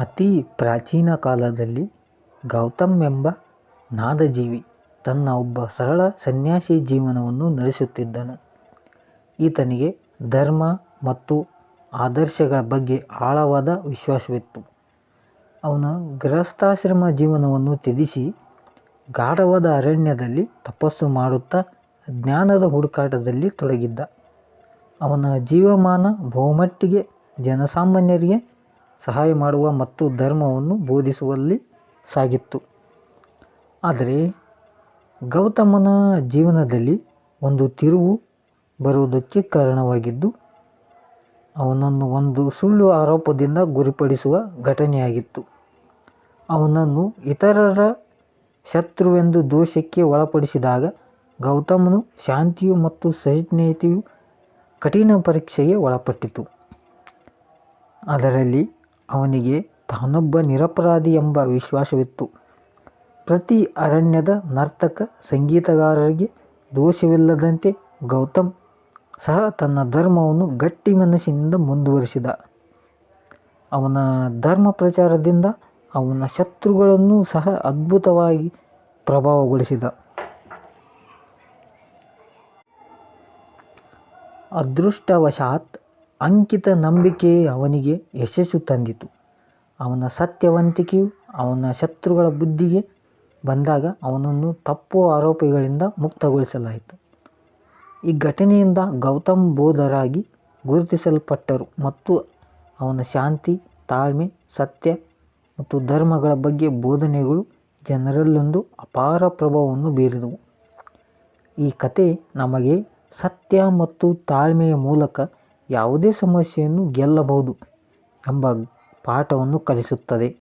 ಅತಿ ಪ್ರಾಚೀನ ಕಾಲದಲ್ಲಿ ಗೌತಮ್ ಎಂಬ ನಾದಜೀವಿ ತನ್ನ ಒಬ್ಬ ಸರಳ ಸನ್ಯಾಸಿ ಜೀವನವನ್ನು ನಡೆಸುತ್ತಿದ್ದನು. ಈತನಿಗೆ ಧರ್ಮ ಮತ್ತು ಆದರ್ಶಗಳ ಬಗ್ಗೆ ಆಳವಾದ ವಿಶ್ವಾಸವಿತ್ತು. ಅವನು ಗೃಹಸ್ಥಾಶ್ರಮ ಜೀವನವನ್ನು ತ್ಯಜಿಸಿ ಗಾಢವಾದ ಅರಣ್ಯದಲ್ಲಿ ತಪಸ್ಸು ಮಾಡುತ್ತಾ ಜ್ಞಾನದ ಹುಡುಕಾಟದಲ್ಲಿ ತೊಡಗಿದ್ದ. ಅವನ ಜೀವಮಾನ ಬಹುಮಟ್ಟಿಗೆ ಜನಸಾಮಾನ್ಯರಿಗೆ ಸಹಾಯ ಮಾಡುವ ಮತ್ತು ಧರ್ಮವನ್ನು ಬೋಧಿಸುವಲ್ಲಿ ಸಾಗಿತ್ತು. ಆದರೆ ಗೌತಮನ ಜೀವನದಲ್ಲಿ ಒಂದು ತಿರುವು ಬರುವುದಕ್ಕೆ ಕಾರಣವಾಗಿದ್ದು, ಅವನನ್ನು ಒಂದು ಸುಳ್ಳು ಆರೋಪದಿಂದ ಗುರಿಪಡಿಸುವ ಘಟನೆಯಾಗಿತ್ತು. ಅವನನ್ನು ಇತರರ ಶತ್ರುವೆಂದು ದೋಷಕ್ಕೆ ಒಳಪಡಿಸಿದಾಗ ಗೌತಮನು ಶಾಂತಿಯು ಮತ್ತು ಸಹಿಷ್ಣುತೆಯು ಕಠಿಣ ಪರೀಕ್ಷೆಗೆ ಒಳಪಟ್ಟಿತು. ಅದರಲ್ಲಿ ಅವನಿಗೆ ತಾನೊಬ್ಬ ನಿರಪರಾಧಿ ಎಂಬ ವಿಶ್ವಾಸವಿತ್ತು. ಪ್ರತಿ ಅರಣ್ಯದ ನರ್ತಕ ಸಂಗೀತಗಾರರಿಗೆ ದೋಷವಿಲ್ಲದಂತೆ ಗೌತಮ್ ಸಹ ತನ್ನ ಧರ್ಮವನ್ನು ಗಟ್ಟಿ ಮನಸ್ಸಿನಿಂದ ಮುಂದುವರಿಸಿದ. ಅವನ ಧರ್ಮ ಪ್ರಚಾರದಿಂದ ಅವನ ಶತ್ರುಗಳನ್ನು ಸಹ ಅದ್ಭುತವಾಗಿ ಪ್ರಭಾವಗೊಳಿಸಿದ. ಅದೃಷ್ಟವಶಾತ್ ಅಂಕಿತ ನಂಬಿಕೆಯೇ ಅವನಿಗೆ ಯಶಸ್ಸು ತಂದಿತು. ಅವನ ಸತ್ಯವಂತಿಕೆಯು ಅವನ ಶತ್ರುಗಳ ಬುದ್ಧಿಗೆ ಬಂದಾಗ ಅವನನ್ನು ತಪ್ಪು ಆರೋಪಗಳಿಂದ ಮುಕ್ತಗೊಳಿಸಲಾಯಿತು. ಈ ಘಟನೆಯಿಂದ ಗೌತಮ್ ಬೋಧರಾಗಿ ಗುರುತಿಸಲ್ಪಟ್ಟರು ಮತ್ತು ಅವನ ಶಾಂತಿ, ತಾಳ್ಮೆ, ಸತ್ಯ ಮತ್ತು ಧರ್ಮಗಳ ಬಗ್ಗೆ ಬೋಧನೆಗಳು ಜನರಲ್ಲೊಂದು ಅಪಾರ ಪ್ರಭಾವವನ್ನು ಬೀರಿದವು. ಈ ಕತೆ ನಮಗೆ ಸತ್ಯ ಮತ್ತು ತಾಳ್ಮೆಯ ಮೂಲಕ ಯಾವುದೇ ಸಮಸ್ಯೆಯನ್ನು ಗೆಲ್ಲಬಹುದು ಎಂಬ ಪಾಠವನ್ನು ಕಲಿಸುತ್ತದೆ.